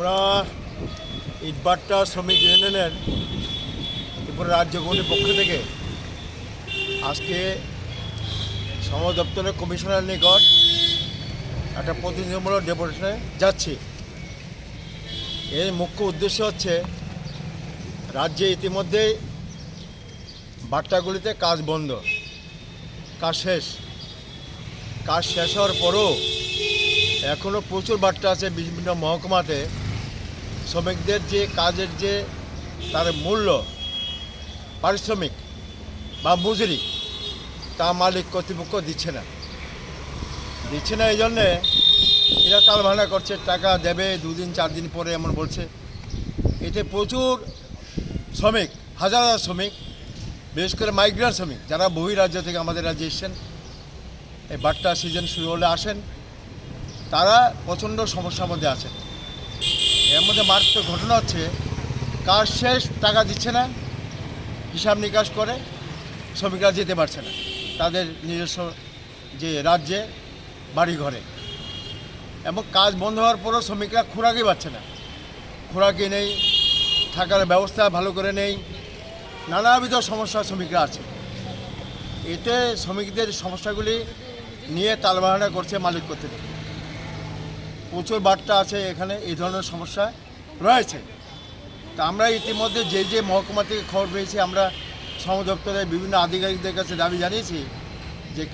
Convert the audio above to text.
আমরা ইটবাট্টা শ্রমিক ইউনিয়নের ত্রিপুরা রাজ্য পক্ষ থেকে আজকে শ্রম দপ্তরের কমিশনার নিকট একটা প্রতিনিধিমূলক ডেপুটেশনে যাচ্ছি। এর মুখ্য উদ্দেশ্য হচ্ছে রাজ্যে ইতিমধ্যেই বাট্টাগুলিতে কাজ বন্ধ, কাজ শেষ। কাজ শেষ হওয়ার পরও এখনও প্রচুর বাট্টা আছে বিভিন্ন মহকুমাতে। শ্রমিকদের যে কাজের যে তার মূল্য, পারিশ্রমিক বা মজুরি, তা মালিক কর্তৃপক্ষ দিচ্ছে না। দিচ্ছে না এই জন্যে এরা তালভাড়া করছে, টাকা দেবে, দুদিন চার দিন পরে এমন বলছে। এতে প্রচুর শ্রমিক, হাজার হাজার শ্রমিক, বিশেষ করে মাইগ্রেন্ট শ্রমিক, যারা বহি রাজ্য থেকে আমাদের রাজ্যে এসছেন, এই বাট্টা সিজন শুরু হলে আসেন, তারা প্রচণ্ড সমস্যার মধ্যে আছেন। এর মধ্যে মারাত্মক ঘটনা হচ্ছে, কাজ শেষ, টাকা দিচ্ছে না, হিসাব নিকাশ করে, শ্রমিকরা যেতে পারছে না। তাদের নিজস্ব যে রাজ্যে বাড়ি ঘরে এবং কাজ বন্ধ হওয়ার পরও শ্রমিকরা খোরাকি পাচ্ছে না। খোরাকি নেই, থাকার ব্যবস্থা ভালো করে নেই, নানাবিধ সমস্যা শ্রমিকরা আছে। এতে শ্রমিকদের সমস্যাগুলি নিয়ে তালবাহানা করছে মালিক কর্তৃপক্ষ। প্রচুর বার্তা আছে এখানে এই ধরনের সমস্যা রয়েছে। তা আমরা ইতিমধ্যে যে যে মহকুমা থেকে খবর পেয়েছি, আমরা শ্রম দপ্তরের বিভিন্ন আধিকারিকদের কাছে দাবি জানিয়েছি যে